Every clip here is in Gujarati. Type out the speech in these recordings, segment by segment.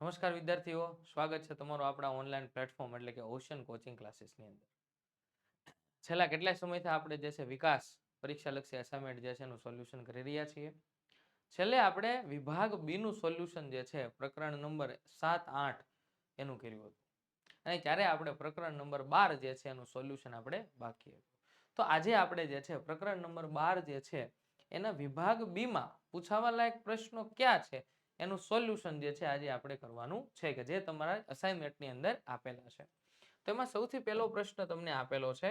નમસ્કાર વિદ્યાર્થીઓ, સ્વાગત છે તમારું આપણા ઓનલાઈન પ્લેટફોર્મ એટલે કે ઓશન કોચિંગ ક્લાસીસની અંદર. છેલ્લા કેટલાય સમયથી આપણે જે છે વિકાસ, પરીક્ષાલક્ષી અસાઇનમેન્ટ જે છે એનું સોલ્યુશન કરી રહ્યા છીએ. છેલ્લે આપણે વિભાગ બીનું સોલ્યુશન જે છે પ્રકરણ નંબર સાત આઠ એનું કર્યું હતું. અને ત્યારે આપણે પ્રકરણ નંબર બાર જે છે એનું સોલ્યુશન આપણે બાકી હતું. તો આજે આપણે જે છે પ્રકરણ નંબર બાર જે છે એના વિભાગ બી માં પૂછાવા લાયક પ્રશ્નો ક્યાં છે? એનું સોલ્યુશન જે છે આજે આપણે કરવાનું છે કે જે તમારા અસાઇનમેન્ટની અંદર આપેલા છે. તો એમાં સૌથી પહેલો પ્રશ્ન તમને આપેલો છે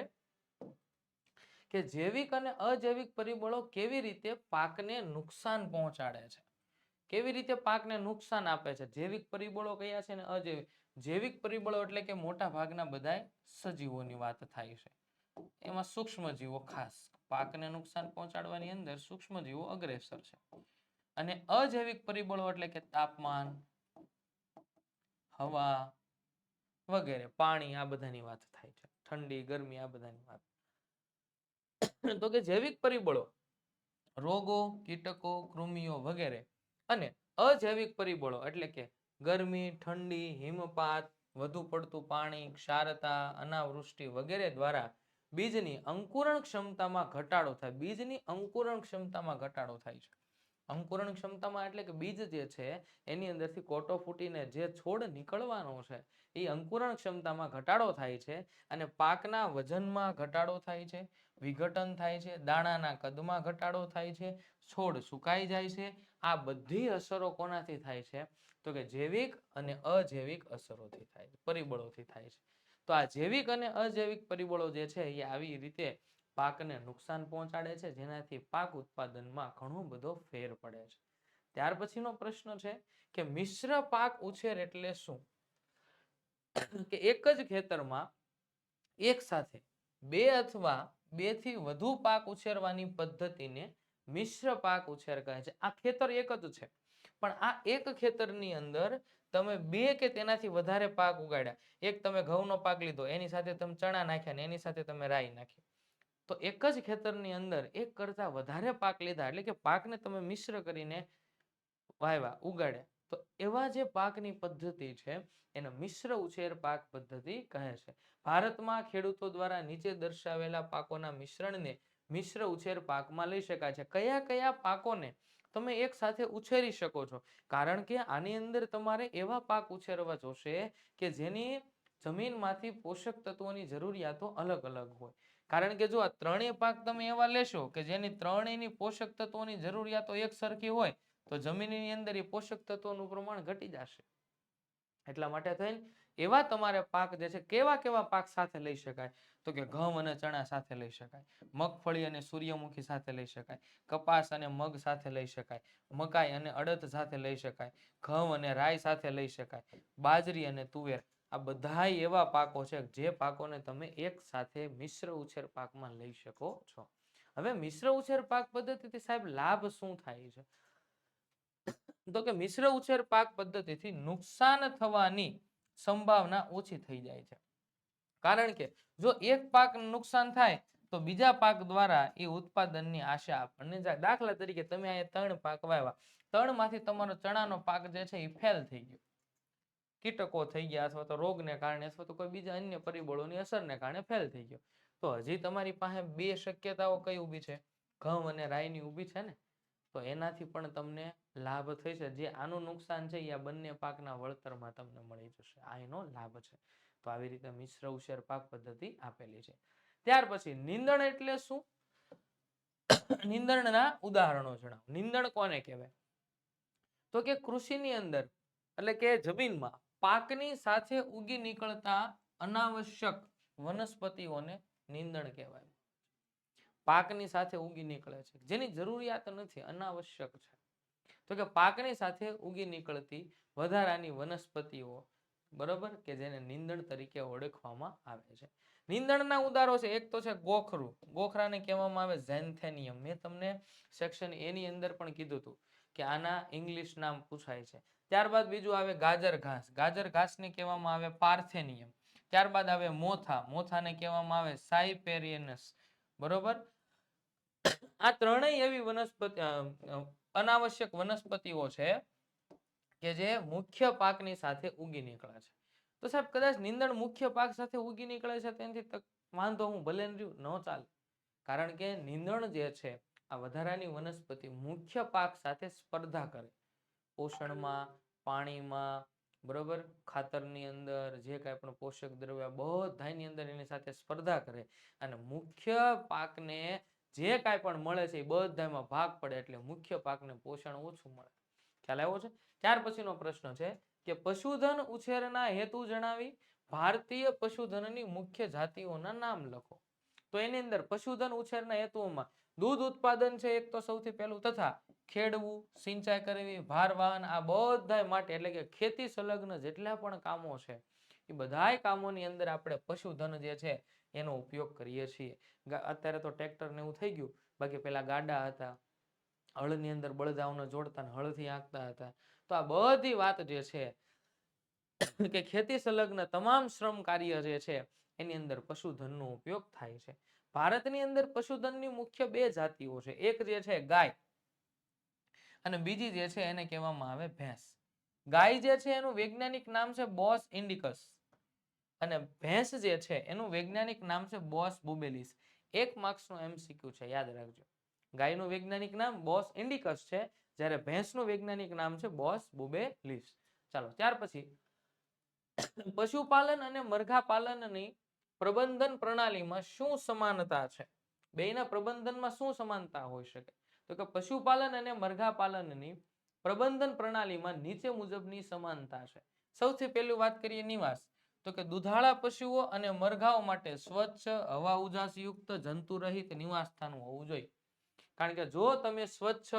કે જૈવિક અને અજૈવિક પરિબળો કેવી રીતે પાકને નુકસાન પહોંચાડે છે? કેવી રીતે પાકને નુકસાન આપે છે? જૈવિક પરિબળો કયા છે ને અજૈવિક? જૈવિક પરિબળો એટલે કે મોટા ભાગના બધા સજીવોની વાત થાય છે. એમાં સૂક્ષ્મ જીવો ખાસ પાકને નુકસાન પહોંચાડવાની અંદર સૂક્ષ્મ જીવો અગ્રેસર છે. અને અજૈવિક પરિબળો એટલે કે તાપમાન, હવા વગેરે, પાણી, આ બધાની વાત થાય છે. ઠંડી, ગરમી, આ બધાની વાત. તો કે જૈવિક પરિબળો, રોગો, કીટકો, કૃમિઓ વગેરે અને અજૈવિક પરિબળો એટલે કે ગરમી, ઠંડી, હિમપાત, વધુ પડતું પાણી, ક્ષારતા, અનાવૃષ્ટિ વગેરે દ્વારા બીજની અંકુરણ ક્ષમતામાં ઘટાડો થાય. બીજની અંકુરણ ક્ષમતામાં ઘટાડો થાય છે. અંકુરણ ક્ષમતામાં એટલે કે બીજ જે છે, એની અંદરથી કોટો ફૂટીને જે છોડ નીકળવાનો છે, એ અંકુરણ ક્ષમતામાં ઘટાડો થાય છે અને પાકના વજનમાં ઘટાડો થાય છે, વિઘટન થાય છે, દાણાના કદમાં ઘટાડો થાય છે, છોડ સુકાઈ જાય છે, આ બધી અસરો કોનાથી થાય છે? તો કે જૈવિક અને અજૈવિક અસરોથી થાય છે, પરિબળોથી થાય છે. તો આ જૈવિક અને અજૈવિક પરિબળો જે છે, એ આવી રીતે પાકને નુકસાન પહોંચાડે છે, જેનાથી પાક ઉત્પાદનમાં ઘણો બધો ફેર પડે છે. ત્યાર પછીનો પ્રશ્ન છે કે મિશ્ર પાક ઉછેર એટલે શું? કે એક જ ખેતરમાં એક સાથે બે અથવા બેથી વધુ પાક ઉછેરવાની પદ્ધતિને મિશ્ર પાક ઉછેર કહે છે. આ ખેતર એક જ છે, પણ આ એક ખેતરની અંદર તમે બે કે તેનાથી વધારે પાક ઉગાડ્યા. એક તમે ઘઉંનો પાક લીધો, એની સાથે તમે ચણા નાખ્યા ને એની સાથે તમે રાઈ નાખી. તો એક જ ખેતરની અંદર એક કરતા વધારે પાક લીધા, એટલે કે પાકને તમે મિશ્ર કરીને વાવ્યા ઉગાડ્યા તો એવા જે પાકની પદ્ધતિ છે, એને મિશ્ર ઉછેર પાક પદ્ધતિ કહે છે. ભારતમાં ખેડૂતો દ્વારા નીચે દર્શાવેલા પાકોના મિશ્રણને મિશ્ર ઉછેર પાકમાં લઈ શકાય છે. કયા કયા પાકોને તમે એક સાથે ઉછેરી શકો છો? કારણ કે આની અંદર તમારે એવા પાક ઉછેરવા જોશે કે જેની જમીનમાંથી પોષક તત્વોની જરૂરિયાતો અલગ અલગ હોય. કારણ કે જો આ ત્રણેય પાક તમે એવા લેશો કે જેની ત્રણેયની પોષક તત્વોની જરૂરિયાતો એક સરખી હોય, તો જમીનની અંદર એ પોષક તત્વોનું પ્રમાણ ઘટી જશે. એટલા માટે થઈને એવા તમારે પાક જે છે, કેવા કેવા પાક સાથે લઈ શકાય? તો કે ઘઉં અને ચણા સાથે લઈ શકાય, મગફળી અને સૂર્યમુખી સાથે લઈ શકાય, કપાસ અને મગ સાથે લઈ શકાય, મકાઈ અને અડદ સાથે લઈ શકાય, ઘઉં અને રાઈ સાથે લઈ શકાય, બાજરી અને તુવેર આ બધા એવા પાકો છે જે પાકોને તમે એક સાથે મિશ્ર ઉછેર પાકમાં લઈ શકો છો. હવે મિશ્ર ઉછેર પાક પદ્ધતિથી સાહેબ લાભ શું થાય છે? તો કે મિશ્ર ઉછેર પાક પદ્ધતિથી નુકસાન થવાની સંભાવના ઓછી થઈ જાય છે. કારણ કે જો એક પાક નુકસાન થાય તો બીજા પાક દ્વારા એ ઉત્પાદનની આશા આપણને દાખલા તરીકે તમે અહીંયા ત્રણ પાક વાવ્યા. ત્રણમાંથી તમારો ચણાનો પાક જે છે એ ફેલ થઈ ગયો. કીટકો થઈ ગયા અથવા તો રોગને કારણે અથવા તો કોઈ બીજા અન્ય પરિબળોની અસરને કારણે ફેલ થઈ ગયો. તો હજી તમારી પાસે બે શક્યતાઓ કઈ ઊભી છે? ઘઉં અને રાઈની ઊભી છે ને? તો એનાથી પણ તમને લાભ થઈ જે આનું નુકસાન છે એ આ બંને પાકના વળતરમાં તમને મળી જશે. આ એનો લાભ છે. તો આવી રીતે મિશ્ર ઉછેર પાક પદ્ધતિ આપેલી છે. ત્યાર પછી નિંદણ એટલે શું? નિંદણના ઉદાહરણો જણાવો. નિંદણ કોને કહેવાય? તો કે કૃષિની અંદર, એટલે કે જમીનમાં પાકની સાથે ઉગી નીકળતા અનાવશ્યક વનસ્પતિઓને નીંદણ કહેવાય. પાકની સાથે ઉગી નીકળે છે. જેની જરૂરિયાત નથી, અનાવશ્યક છે. તો કે પાકની સાથે ઉગી નીકળતી વધારાની વનસ્પતિઓ, બરોબર, કે જેને નીંદણ તરીકે ઓળખવામાં આવે છે. નીંદણના ઉદાહરો છે, એક તો છે ગોખરું. ગોખરાને કહેવામાં આવે ઝેન્થેનિયમ મેં તમને સેક્શન એની અંદર પણ કીધું હતું કે આના ઇંગ્લિશ નામ પૂછાય છે. ત્યારબાદ બીજું આવે ગાજર ઘાસ. ગાજર ઘાસને કહેવામાં આવે પાર્થેનિયમ. ત્યારબાદ આવે મોથા. મોથાને કહેવામાં આવે સાયપેરિયનસ. બરોબર? આ ત્રણેય એવી વનસ્પતિ અનાવશ્યક વનસ્પતિઓ છે કે જે મુખ્ય પાકની સાથે ઉગી નીકળે છે. તો સાહેબ, કદાચ નીંદણ મુખ્ય પાક સાથે ઉગી નીકળે છે તેનાથી વાંધો હું ભલે ન ચાલે. કારણ કે નીંદણ જે છે, આ વધારાની વનસ્પતિ મુખ્ય પાક સાથે સ્પર્ધા કરે. પોષણમાં, પાણીમાં, બરોબર? ખાતરની અંદર જે કાંઈ પણ પોષક દ્રવ્ય બધાની અંદર એની સાથે સ્પર્ધા કરે. અને મુખ્ય પાકને જે કાંઈ પણ મળે છે એ બધામાં ભાગ પડે એટલે મુખ્ય પાકને પોષણ ઓછું મળે. ખ્યાલ આવ્યો છે? ત્યાર પછીનો પ્રશ્ન છે કે પશુધન ઉછેરના હેતુ જણાવી ભારતીય પશુધનની મુખ્ય જાતિઓના નામ લખો. તો એની અંદર પશુધન ઉછેરના હેતુઓમાં દૂધ ઉત્પાદન છે એક તો સૌથી પહેલું તથા ખેડવું, સિંચાઈ કરવી, ભાર, વાહન, આ બધા માટે એટલે કે ખેતી સંલગ્ન જેટલા પણ કામો છે, એ બધાય કામોની અંદર આપણે પશુધન જે છે, એનો ઉપયોગ કરીએ છીએ. અત્યારે તો ટ્રેક્ટર ને એવું થઈ ગયું, બાકી પેલા ગાડા હતા, હળની અંદર બળદાઓને જોડતા ને હળથી આંકતા હતા. તો આ બધી વાત જે છે, કે ખેતી સંલગ્ન તમામ શ્રમ કાર્ય જે છે, એની અંદર પશુધનનો ઉપયોગ થાય છે. ભારતની અંદર પશુધનની મુખ્ય બે જાતિઓ છે. એક જે છે ગાય અને બીજી જે છે એને કહેવામાં આવે ભેંસ. ગાય જે છે એનું વૈજ્ઞાનિક નામ છે બોસ ઇન્ડિકસ. અને ભેંસ જે છે એનું વૈજ્ઞાનિક નામ છે બોસ બુબેલિસ. એક માર્ક્સનું એમસીક્યુ છે, યાદ રાખજો. ગાયનું વૈજ્ઞાનિક નામ બોસ ઇન્ડિકસ છે, જ્યારે ભેંસનું વૈજ્ઞાનિક નામ છે બોસ બુબેલિસ. ચાલો, ત્યાર પછી પશુપાલન અને મરઘા પાલનની પ્રબંધન પ્રણાલીમાં શું સમાનતા છે? બેયના પ્રબંધનમાં શું સમાનતા હોઈ શકે? તો કે પશુપાલન અને મરઘા પાલનની પ્રબંધન પ્રણાલીમાં નીચે મુજબની સમાનતા છે. સૌથી પહેલું વાત કરીએ નિવાસ. તો કે દુધાળા પશુઓ અને મરઘાઓ માટે સ્વચ્છ હવા ઉજાસયુક્ત જંતુરહિત નિવાસસ્થાન હોવું જોઈએ. કારણ કે જો તમે સ્વચ્છ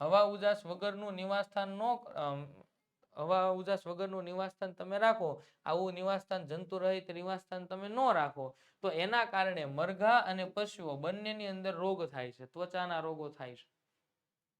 હવા ઉજાસ વગરનું નિવાસસ્થાન નો અમ, હવા ઉજાસ વગરનું નિવાસસ્થાન તમે રાખો, આવું નિવાસસ્થાન જંતુ રહિત નિવાસસ્થાન તમે ન રાખો. તો એના કારણે મરઘા અને પશુઓ બંનેની અંદર રોગ થાય છે, ત્વચાના રોગો થાય છે.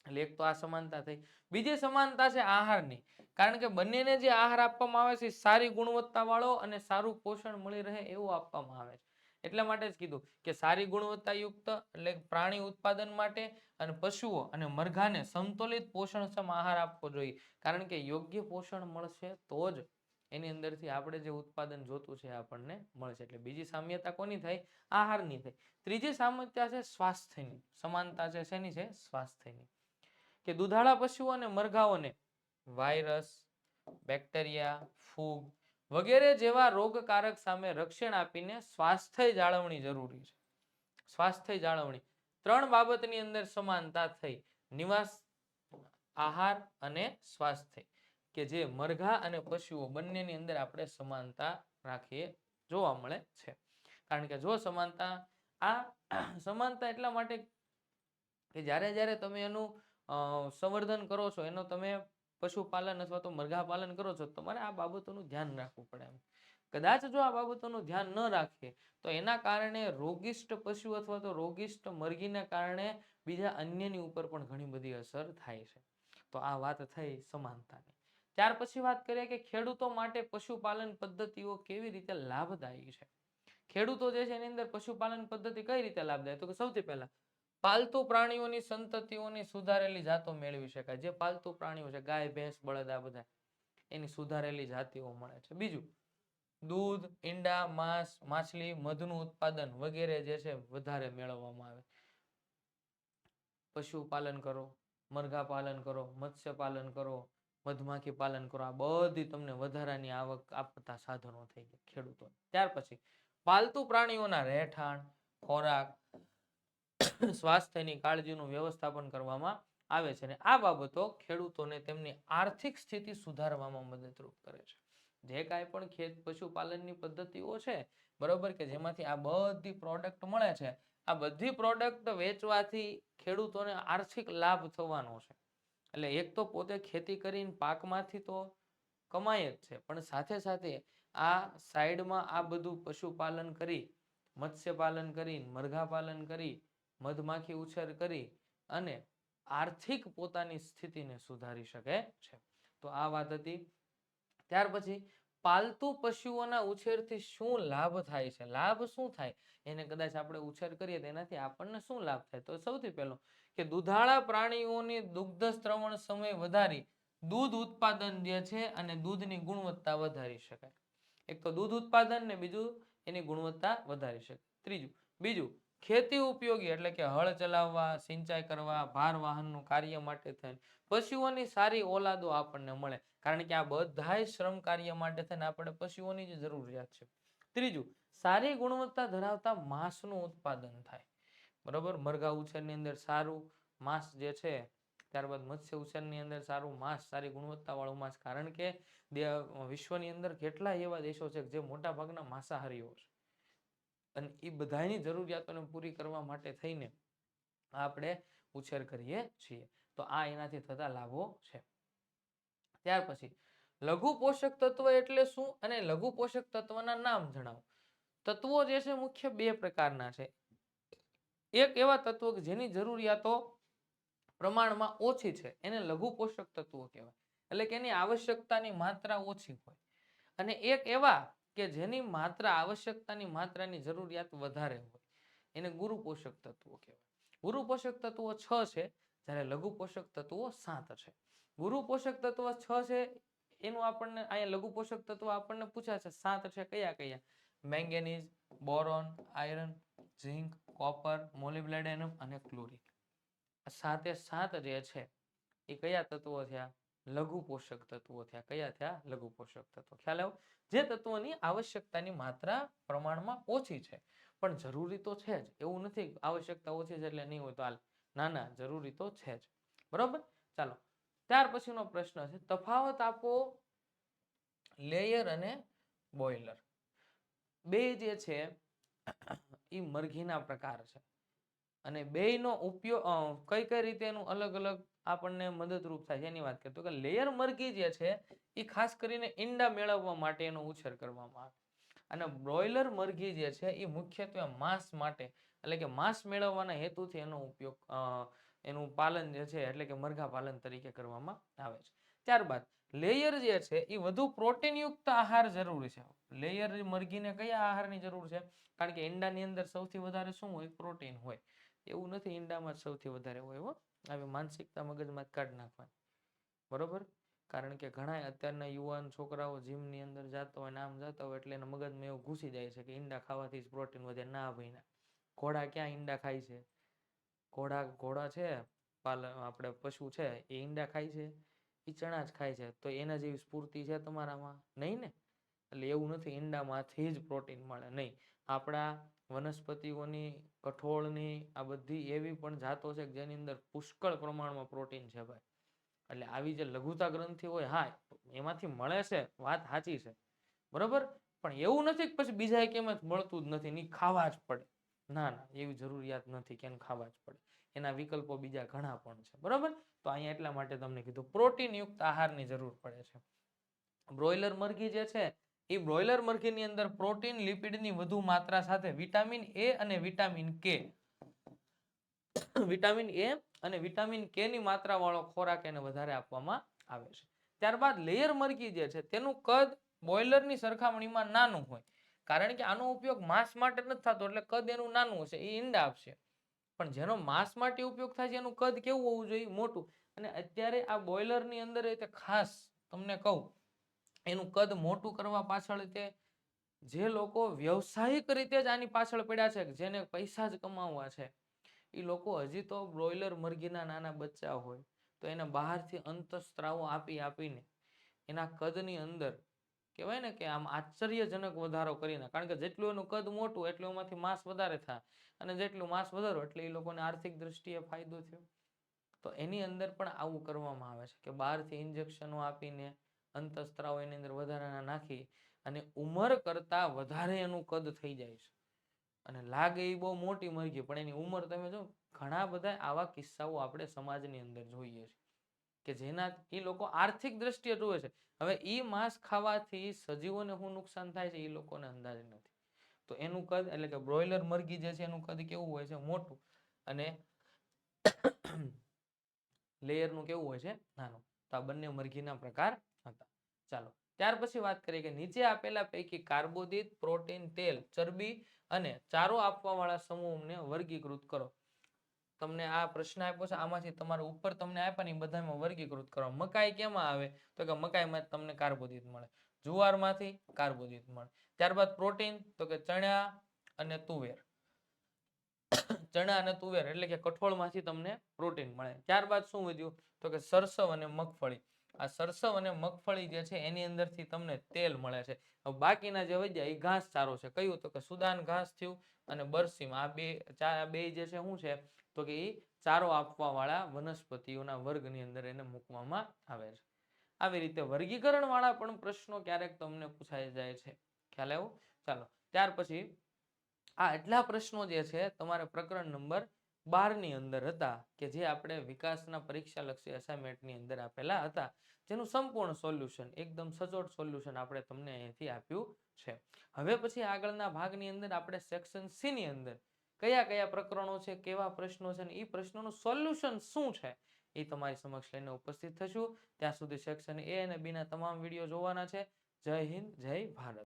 એટલે એક તો આ સમાનતા થઈ. બીજી સમાનતા છે આહારની. કારણ કે બંનેને જે આહાર આપવામાં આવે છે સારી ગુણવત્તા વાળો અને સારું પોષણ મળી રહે એવું આપવામાં આવે છે. એટલા માટે જ કીધું કે સારી ગુણવત્તાયુક્ત એટલે પ્રાણી ઉત્પાદન માટે અને પશુઓ અને મરઘાને સંતુલિત પોષણક્ષમ આહાર આપવો જોઈએ. કારણ કે યોગ્ય પોષણ મળશે તો જ એની અંદરથી આપણે જે ઉત્પાદન જોતું છે આપણને મળશે. એટલે બીજી સામ્યતા કોની થાય? આહારની થાય. ત્રીજી સામ્યતા છે સ્વાસ્થ્યની. સમાનતા છે શેની છે? સ્વાસ્થ્યની. કે દુધાળા પશુઓ અને મરઘાઓને વાયરસ, બેક્ટેરિયા, ફૂગ વગેરે જેવા રોગકારક સામે રક્ષણ આપીને સ્વાસ્થ્ય જાળવણી જરૂરી છે. સ્વાસ્થ્ય જાળવણી ત્રણ બાબતની અંદર સમાનતા થઈ. નિવાસ, આહાર અને સ્વાસ્થ્ય. કે જે મરઘા અને પશુઓ બંનેની અંદર આપણે સમાનતા રાખીએ જોવા મળે છે. કારણ કે જો સમાનતા, આ સમાનતા એટલા માટે કે જ્યારે જ્યારે તમે એનું સંવર્ધન કરો છો, એનો તમે પશુપાલન અથવા તો મરઘા પાલન કરો છો, તમારે આ બાબતોનું ધ્યાન રાખવું પડે એમ. કદાચ જો આ બાબતોનું ધ્યાન ન રાખીએ તો એના કારણે રોગિષ્ટ પશુ અથવા તો રોગિષ્ટ મરઘીના કારણે બીજા અન્યની ઉપર પણ ઘણી બધી અસર થાય છે. તો આ વાત થઈ સમાનતાની. ત્યાર પછી વાત કરીએ કે ખેડૂતો માટે પશુપાલન પદ્ધતિઓ કેવી રીતે લાભદાયી છે? ખેડૂતો જે છે એની અંદર પશુપાલન પદ્ધતિ કઈ રીતે લાભદાયી? તો કે સૌથી પહેલા પાલતુ પ્રાણીઓની સંતતિઓની સુધારેલી જાતો મેળવી શકાય. જે પાલતુ પ્રાણીઓ છે, ગાય, ભેંસ, બળદ, આ બધા, એની સુધારેલી જાતિઓ મળે છે. બીજું, દૂધ, ઈંડા, માંસ, માછલી, મધનું ઉત્પાદન વગેરે જે છે, વધારે મેળવવામાં આવે. પશુપાલન કરો, મરઘા પાલન કરો, મત્સ્ય પાલન કરો, મધમાખી પાલન કરો, આ બધી તમને વધારાની આવક આપતા સાધનો થઈ ગયા ખેડૂતો ત્યાર પછી, પાલતુ પ્રાણીઓના રહેઠાણ, ખોરાક સ્વાસ્થ્યની કાળજીનું વ્યવસ્થાપન કરવામાં આવે છે અને આ બાબતો ખેડૂતોને તેમની આર્થિક સ્થિતિ સુધારવામાં મદદરૂપ કરે છે. જે કાંઈ પણ ખેત પશુપાલનની પદ્ધતિઓ છે, બરોબર કે જેમાંથી આ બધી પ્રોડક્ટ મળે છે, આ બધી પ્રોડક્ટ વેચવાથી ખેડૂતોને આર્થિક લાભ થવાનો છે. એટલે એક તો પોતે ખેતી કરીને પાકમાંથી તો કમાય જ છે, પણ સાથે સાથે આ સાઈડમાં આ બધું પશુપાલન કરી મત્સ્ય પાલન કરી મરઘા પાલન કરી મધમાખી ઉછેર કરી અને આર્થિક પોતાની સ્થિતિને સુધારી શકે છે. તો આ વાત હતી. ત્યાર પછી પાલતુ પશુઓના ઉછેરથી શું લાભ થાય છે? લાભ શું થાય? એને કદાચ આપણે ઉછેર કરીએ તેનાથી આપણને શું લાભ થાય? તો સૌથી પહેલો કે દુધાળા પ્રાણીઓની દુગ્ધ શ્રવણ સમય વધારી દૂધ ઉત્પાદન જે છે અને દૂધની ગુણવત્તા વધારી શકાય. એક તો દૂધ ઉત્પાદન ને બીજું એની ગુણવત્તા વધારી શકાય. ત્રીજું, બીજું ખેતી ઉપયોગી એટલે કે હળ ચલાવવા, સિંચાઈ કરવા, ભાર વાહનનું કાર્ય માટે થઈને પશુઓની સારી ઓલાદો આપણને મળે. કારણ કે આ બધાય શ્રમ કાર્ય માટે થઈને આપણે પશુઓની જ જરૂરિયાત છે. ત્રીજું, સારી ગુણવત્તા ધરાવતા માંસનું ઉત્પાદન થાય. બરોબર? મરઘા ઉછેરની અંદર સારું માંસ જે છે, ત્યારબાદ મત્સ્ય ઉછેરની અંદર સારું માંસ, સારી ગુણવત્તાવાળું માંસ. કારણ કે વિશ્વની અંદર કેટલા એવા દેશો છે જે મોટા ભાગના માંસાહારીઓ છે. અને એ બધાની જરૂરિયાતોને પૂરી કરવા માટે થઈને આપણે ઉછેર કરીએ છીએ. તો આ એનાથી થતા લાભો છે. ત્યાર પછી, લઘુ પોષક તત્વ એટલે શું અને લઘુ પોષક તત્વના નામ જણાવો. તત્વો જે છે મુખ્ય બે પ્રકારના છે. એક એવા તત્વો કે જેની જરૂરિયાતો પ્રમાણમાં ઓછી છે. એને લઘુ પોષક તત્વો કહેવાય. એટલે કે એની આવશ્યકતાની માત્રા ઓછી હોય. અને એક એવા કે જેની માત્રા આવશ્યકતાની માત્રાની જરૂરિયાત વધારે હોય. એને ગુરુ પોષક તત્વો કહેવાય. ગુરુ પોષક તત્વો છ છે, જ્યારે લઘુ પોષક તત્વો સાત છે. ગુરુ પોષક તત્વ છ છે, એનું આપણને અહીંયા લઘુ પોષક તત્વ આપણને પૂછ્યા છે, સાત છે કયા કયા? Manganese, boron, iron, zinc, copper molybdenum અને ક્લોરિન. સાતે સાત જે છે, એ કયા તત્વો થયા લઘુ પોષક તત્વો થયા. કયા થયા? લઘુ પોષક તત્વો. ખ્યાલ આવ્યો? જે તત્વોની આવશ્યકતાની માત્રા પ્રમાણમાં ઓછી છે. પણ જરૂરી તો છે જ. એવું નથી આવશ્યકતા ઓછી છે એટલે નહીં હોય તો હાલ. ના ના, જરૂરી તો છે જ. બરોબર? ચાલો. ત્યાર પછીનો પ્રશ્ન છે. તફાવત આપો લેયર અને બોઇલર. બે જે છે એ મરઘીના પ્રકાર છે. અને બેયનો ઉપયોગ કઈ કઈ રીતે એનું અલગ અલગ આપણને મદદરૂપ થાય છે. એની વાત કરીએ તો કે લેયર મરઘી જે છે, એ ખાસ કરીને ઈંડા મેળવવા માટે એનો ઉછેર કરવામાં આવે. અને બ્રોઇલર મરઘી જે છે, એ મુખ્યત્વે માંસ માટે, એટલે કે માંસ મેળવવાના હેતુથી એનો ઉપયોગ એનું પાલન જે છે, એટલે કે મરઘા પાલન તરીકે કરવામાં આવે છે. ત્યારબાદ લેયર જે છે, એ વધુ પ્રોટીનયુક્ત આહાર જરૂરી છે. લેયર મરઘીને કયા આહારની જરૂર છે? કારણ કે ઈંડાની અંદર સૌથી વધારે શું હોય? પ્રોટીન હોય. એવું નથી, ઈંડામાં સૌથી વધારે હોય, હો. આવી માનસિકતા મગજમાં કાઢી નાખવાની. બરોબર? કારણ કે ઘણા અત્યારના યુવાન છોકરાઓ જીમની અંદર જતા હોય નામ જતા હોય એટલે એના મગજમાં એવું ઘૂસી જાય છે કે ઈંડા ખાવાથી જ પ્રોટીન વધે ના ભાઈના. ઘોડા ક્યાં ઈંડા ખાય છે? ઘોડા ઘોડા છે, પાલ, આપણે પશુ છે, એ ઈંડા ખાય છે, એ ચણા જ ખાય છે. તો એના જેવી સ્ફૂર્તિ છે તમારામાં? નહીં ને? એટલે એવું નથી, ઈંડામાંથી જ પ્રોટીન મળે. નહીં. આપણા વનસ્પતિઓની કઠોળની આ બધી એવી પણ જાતો છે જેની અંદર પુષ્કળ પ્રમાણમાં પ્રોટીન છે ભાઈ. એટલે આવી જે લઘુતા ગ્રંથિ હોય, હા, એમાંથી મળે છે, વાત સાચી છે. બરોબર? પણ એવું નથી કે પછી બીજા એક એમાં મળતું જ નથી ની ખાવા જ પડે. ના ના, એવી જરૂરિયાત નથી કે એને ખાવા જ પડે. એના વિકલ્પો બીજા ઘણા પણ છે. બરોબર? તો અહીંયા એટલા માટે તમને કીધું પ્રોટીન યુક્ત આહારની જરૂર પડે છે. બ્રોઇલર મરઘી જે છે એ બ્રોઇલર મરઘીની અંદર પ્રોટીન, લિપિડની વધુ માત્રા સાથે વિટામિન એ અને વિટામિન કે. વિટામિન એ અને વિટામિન કે ની માત્રા વાળો ખોરાક એને વધારે આપવામાં આવે છે. ત્યારબાદ લેયર મરઘી જે છે, તેનું કદ બોઇલરની સરખામણીમાં નાનું હોય. કારણ કે આનો ઉપયોગ માંસ માટે નથી થતો, એટલે કદ એનું નાનું હશે એ ઈંડા આપશે. પણ જેનો માંસ માટે ઉપયોગ થાય છે, એનું કદ કેવું હોવું જોઈએ? મોટું. અને અત્યારે આ બોઇલરની અંદર ખાસ તમને કહું એનું કદ મોટું કરવા પાછળ તે જે લોકો વ્યવસાયિક રીતે જ આની પાછળ પડ્યા છે, જેને પૈસા જ કમાવવા છે એ લોકો હજી તો બ્રોઇલર મરઘીના નાના બચ્ચા હોય, તો એને બહારથી અંતસ્ત્રાવો આપી આપીને એના કદની અંદર કહેવાય ને કે આમ આશ્ચર્યજનક વધારો કરીને, કારણ કે જેટલું એનું કદ મોટું એટલું એમાંથી માંસ વધારે થાય, અને જેટલું માંસ વધારો એટલે એ લોકોને આર્થિક દ્રષ્ટિએ ફાયદો થયો. તો એની અંદર પણ આવું કરવામાં આવે છે કે બહારથી ઇન્જેક્શનો આપીને અંતસ્ત્રાવો એની અંદર વધારાના નાખી અને ઉંમર કરતા વધારે એનું કદ થઈ જાય છે. અને લાગે એ બહુ મોટી મરઘી પણ એની ઉંમર તમે જો ઘણા બધા આવા કિસ્સાઓ આપણે સમાજની અંદર જોઈએ છે કે જેના એ લોકો આર્થિક દ્રષ્ટિએ જોવે છે. હવે એ માંસ ખાવાથી સજીવોને શું નુકસાન થાય છે એ લોકોને અંદાજ નથી. તો એનું કદ એટલે કે બ્રોઇલર મરઘી જે છે એનું કદ કેવું હોય છે? મોટું. અને લેયરનું કેવું હોય છે? નાનું. તો આ બંને મરઘીના પ્રકાર ચાલો, ત્યાર પછી વાત કરીએ કે નીચે આપેલા પૈકી કાર્બોદિત, પ્રોટીન, તેલ, ચરબી અને ચારો આપવા વાળા સમૂહને વર્ગીકૃત કરો. તમને આ પ્રશ્ન આપ્યો છે, આમાંથી તમારે ઉપર તમને આપ્યા ને બધામાં વર્ગીકૃત કરો. મકાઈ કેમાં આવે? તો કે મકાઈમાં તમને કાર્બોદિત મળે. જુવારમાંથી કાર્બોદિત મળે. ત્યારબાદ પ્રોટીન, તો કે ચણા અને તુવેર. ચણા અને તુવેર એટલે કે કઠોળમાંથી તમને પ્રોટીન મળે. ત્યારબાદ શું વધ્યું? તો કે સરસવ અને મગફળી. આ સરસવ અને મગફળી જે છે એની અંદરથી તમને તેલ મળે છે. બાકીના જે વધ્યા એ ઘાસ ચારો છે. કયું તો કે સુદાન ઘાસ થયું અને બરસીમ આ બે આ બે જે છે, શું છે? તો કે એ ચારો આપવા વાળા વનસ્પતિઓના વર્ગની અંદર એને મૂકવામાં આવે છે. આવી રીતે વર્ગીકરણ વાળા પણ પ્રશ્નો ક્યારેક તમને પૂછાઈ જાય છે. ખ્યાલ આવ્યો? ચાલો, ત્યાર પછી આ એટલા પ્રશ્નો જે છે, તમારે પ્રકરણ નંબર બારની અંદર હતા કે જે આપણે વિકાસના પરીક્ષાલક્ષી અસાઇનમેન્ટની અંદર આપેલા હતા, જેનું સંપૂર્ણ સોલ્યુશન એકદમ સચોટ સોલ્યુશન આપણે તમને અહીંથી આપ્યું છે. હવે પછી આગળના ભાગની અંદર આપણે સેક્શન સી ની અંદર કયા કયા પ્રકરણો છે, કેવા પ્રશ્નો છે અને એ પ્રશ્નોનું સોલ્યુશન શું છે, એ તમારી સમક્ષ લઈને ઉપસ્થિત થશું. ત્યાં સુધી સેક્શન એ અને બી ના તમામ વીડિયો જોવાના છે. જય હિન્દ, જય ભારત.